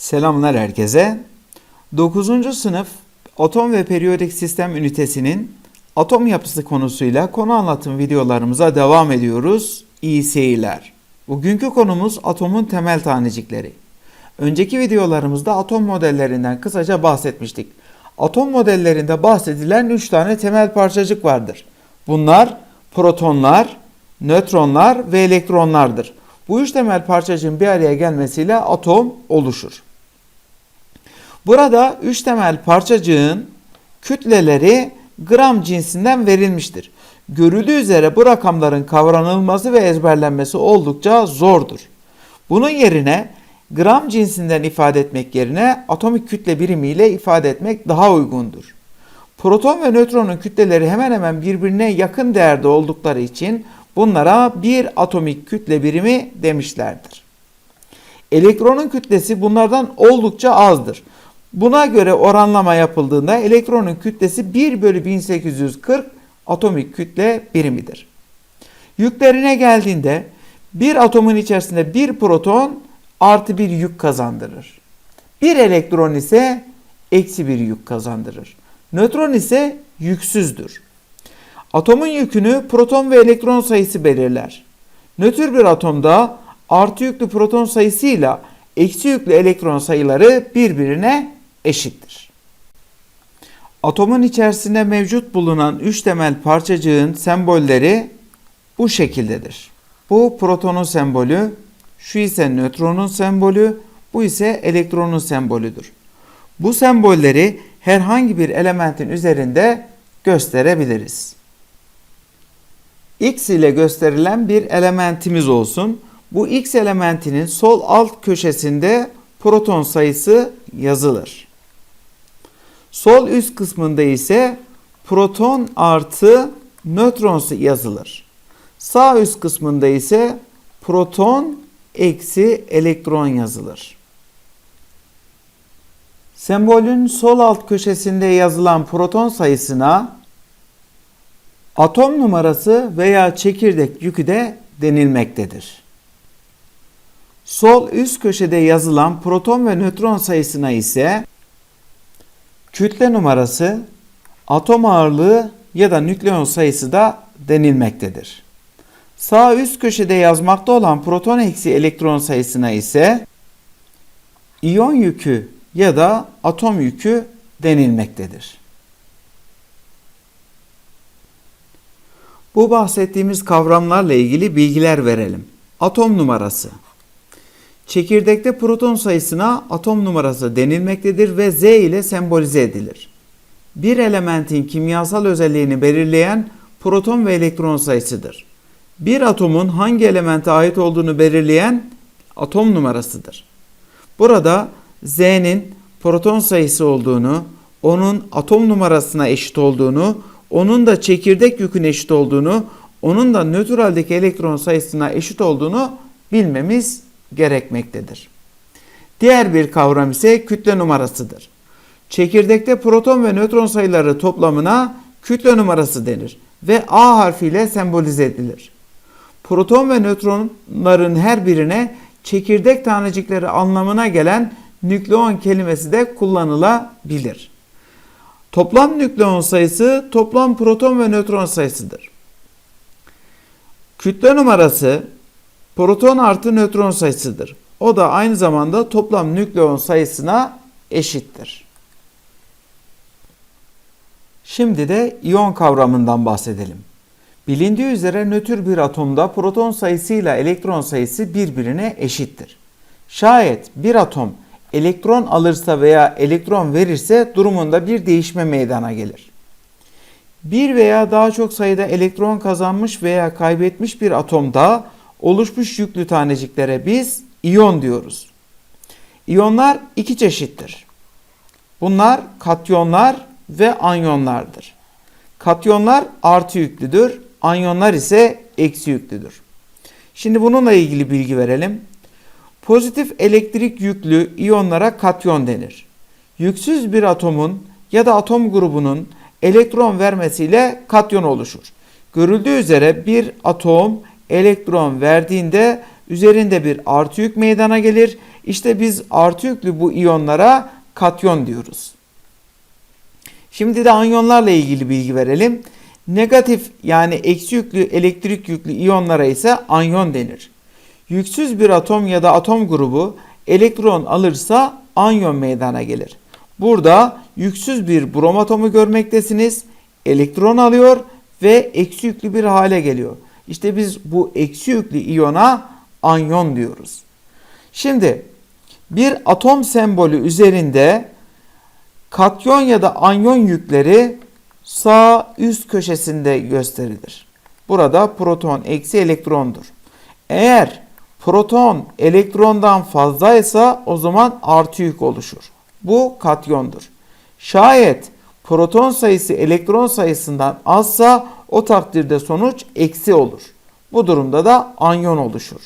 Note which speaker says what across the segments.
Speaker 1: Selamlar herkese. 9. sınıf Atom ve Periyodik Sistem ünitesinin atom yapısı konusuyla konu anlatım videolarımıza devam ediyoruz. İyi seyirler. Bugünkü konumuz atomun temel tanecikleri. Önceki videolarımızda atom modellerinden kısaca bahsetmiştik. Atom modellerinde bahsedilen 3 tane temel parçacık vardır. Bunlar protonlar, nötronlar ve elektronlardır. Bu üç temel parçacığın bir araya gelmesiyle atom oluşur. Burada üç temel parçacığın kütleleri gram cinsinden verilmiştir. Görüldüğü üzere bu rakamların kavranılması ve ezberlenmesi oldukça zordur. Bunun yerine gram cinsinden ifade etmek yerine atomik kütle birimiyle ifade etmek daha uygundur. Proton ve nötronun kütleleri hemen hemen birbirine yakın değerde oldukları için bunlara bir atomik kütle birimi demişlerdir. Elektronun kütlesi bunlardan oldukça azdır. Buna göre oranlama yapıldığında elektronun kütlesi 1 bölü 1840 atomik kütle birimidir. Yüklerine geldiğinde bir atomun içerisinde bir proton artı bir yük kazandırır. Bir elektron ise eksi bir yük kazandırır. Nötron ise yüksüzdür. Atomun yükünü proton ve elektron sayısı belirler. Nötr bir atomda artı yüklü proton sayısıyla eksi yüklü elektron sayıları birbirine eşittir. Atomun içerisinde mevcut bulunan üç temel parçacığın sembolleri bu şekildedir. Bu protonun sembolü, şu ise nötronun sembolü, bu ise elektronun sembolüdür. Bu sembolleri herhangi bir elementin üzerinde gösterebiliriz. X ile gösterilen bir elementimiz olsun. Bu X elementinin sol alt köşesinde proton sayısı yazılır. Sol üst kısmında ise proton artı nötron yazılır. Sağ üst kısmında ise proton eksi elektron yazılır. Sembolün sol alt köşesinde yazılan proton sayısına atom numarası veya çekirdek yükü de denilmektedir. Sol üst köşede yazılan proton ve nötron sayısına ise kütle numarası, atom ağırlığı ya da nükleon sayısı da denilmektedir. Sağ üst köşede yazmakta olan proton eksi elektron sayısına ise iyon yükü ya da atom yükü denilmektedir. Bu bahsettiğimiz kavramlarla ilgili bilgiler verelim. Atom numarası. Çekirdekte proton sayısına atom numarası denilmektedir ve Z ile sembolize edilir. Bir elementin kimyasal özelliğini belirleyen proton ve elektron sayısıdır. Bir atomun hangi elemente ait olduğunu belirleyen atom numarasıdır. Burada Z'nin proton sayısı olduğunu, onun atom numarasına eşit olduğunu, onun da çekirdek yüküne eşit olduğunu, onun da nötraldeki elektron sayısına eşit olduğunu bilmemiz gerekmektedir. Diğer bir kavram ise kütle numarasıdır. Çekirdekte proton ve nötron sayıları toplamına kütle numarası denir ve A harfiyle sembolize edilir. Proton ve nötronların her birine çekirdek tanecikleri anlamına gelen nükleon kelimesi de kullanılabilir. Toplam nükleon sayısı toplam proton ve nötron sayısıdır. Kütle numarası proton artı nötron sayısıdır. O da aynı zamanda toplam nükleon sayısına eşittir. Şimdi de iyon kavramından bahsedelim. Bilindiği üzere nötr bir atomda proton sayısıyla elektron sayısı birbirine eşittir. Şayet bir atom elektron alırsa veya elektron verirse durumunda bir değişme meydana gelir. Bir veya daha çok sayıda elektron kazanmış veya kaybetmiş bir atomda oluşmuş yüklü taneciklere biz iyon diyoruz. İyonlar iki çeşittir. Bunlar katyonlar ve anyonlardır. Katyonlar artı yüklüdür, anyonlar ise eksi yüklüdür. Şimdi bununla ilgili bilgi verelim. Pozitif elektrik yüklü iyonlara katyon denir. Yüksüz bir atomun ya da atom grubunun elektron vermesiyle katyon oluşur. Görüldüğü üzere bir atom elektron verdiğinde üzerinde bir artı yük meydana gelir. İşte biz artı yüklü bu iyonlara katyon diyoruz. Şimdi de anyonlarla ilgili bilgi verelim. Negatif yani eksi yüklü elektrik yüklü iyonlara ise anyon denir. Yüksüz bir atom ya da atom grubu elektron alırsa anyon meydana gelir. Burada yüksüz bir brom atomu görmektesiniz. Elektron alıyor ve eksi yüklü bir hale geliyor. İşte biz bu eksi yüklü iyona anyon diyoruz. Şimdi bir atom sembolü üzerinde katyon ya da anyon yükleri sağ üst köşesinde gösterilir. Burada proton eksi elektrondur. Eğer proton elektrondan fazlaysa o zaman artı yük oluşur. Bu katyondur. Şayet proton sayısı elektron sayısından azsa o takdirde sonuç eksi olur. Bu durumda da anyon oluşur.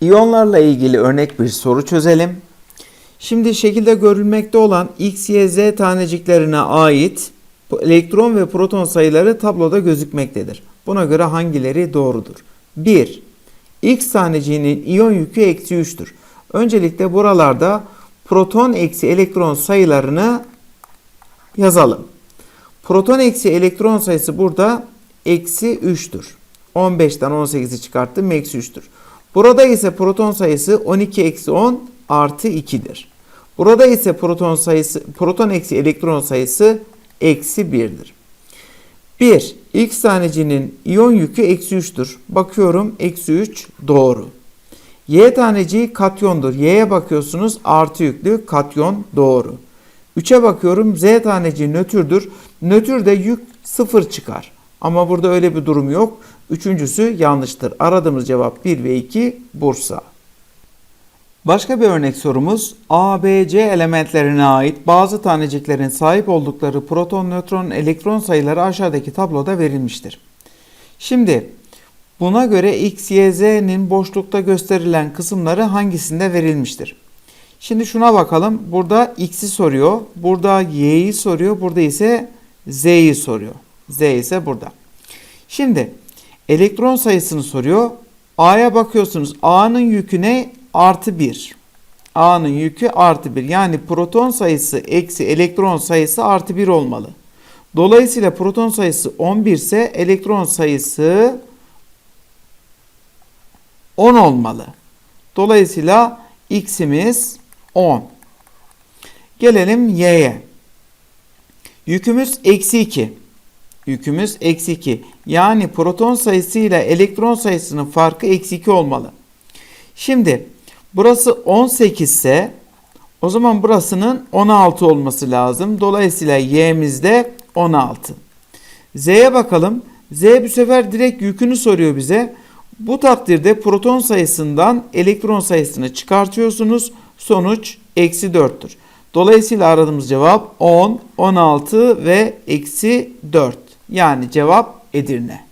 Speaker 1: İyonlarla ilgili örnek bir soru çözelim. Şimdi şekilde görülmekte olan X, Y, Z taneciklerine ait elektron ve proton sayıları tabloda gözükmektedir. Buna göre hangileri doğrudur? 1. X taneciğinin iyon yükü eksi 3'tür. Öncelikle buralarda proton eksi elektron sayılarını yazalım. Proton eksi elektron sayısı burada eksi 3'tür. 15'ten 18'i çıkarttım eksi 3'tür. Burada ise proton sayısı 12 eksi 10 artı 2'dir. Burada ise proton sayısı proton eksi elektron sayısı eksi 1'dir. 1. X tanecinin iyon yükü eksi 3'tür. Bakıyorum eksi 3 doğru. Y taneciği katyondur. Y'ye bakıyorsunuz artı yüklü katyon doğru. 3'e bakıyorum Z taneciği nötrdür. Nötrde yük 0 çıkar. Ama burada öyle bir durum yok. Üçüncüsü yanlıştır. Aradığımız cevap 1 ve 2 Bursa. Başka bir örnek sorumuz A, B, C elementlerine ait bazı taneciklerin sahip oldukları proton, nötron, elektron sayıları aşağıdaki tabloda verilmiştir. Şimdi buna göre X, Y, Z'nin boşlukta gösterilen kısımları hangisinde verilmiştir? Şimdi şuna bakalım. Burada X'i soruyor. Burada Y'yi soruyor. Burada ise Z'yi soruyor. Z ise burada. Şimdi elektron sayısını soruyor. A'ya bakıyorsunuz. A'nın yükü ne? Artı 1. A'nın yükü artı 1. Yani proton sayısı eksi elektron sayısı artı 1 olmalı. Dolayısıyla proton sayısı 11 ise elektron sayısı 10 olmalı. Dolayısıyla x'imiz 10. Gelelim y'ye. Yükümüz eksi 2. Yükümüz eksi 2. Yani proton sayısı ile elektron sayısının farkı eksi 2 olmalı. Şimdi burası 18 ise o zaman burasının 16 olması lazım. Dolayısıyla y'miz de 16. Z'ye bakalım. Z bu sefer direkt yükünü soruyor bize. Bu takdirde proton sayısından elektron sayısını çıkartıyorsunuz. Sonuç eksi 4'tür. Dolayısıyla aradığımız cevap 10, 16 ve eksi 4. Yani cevap Edirne.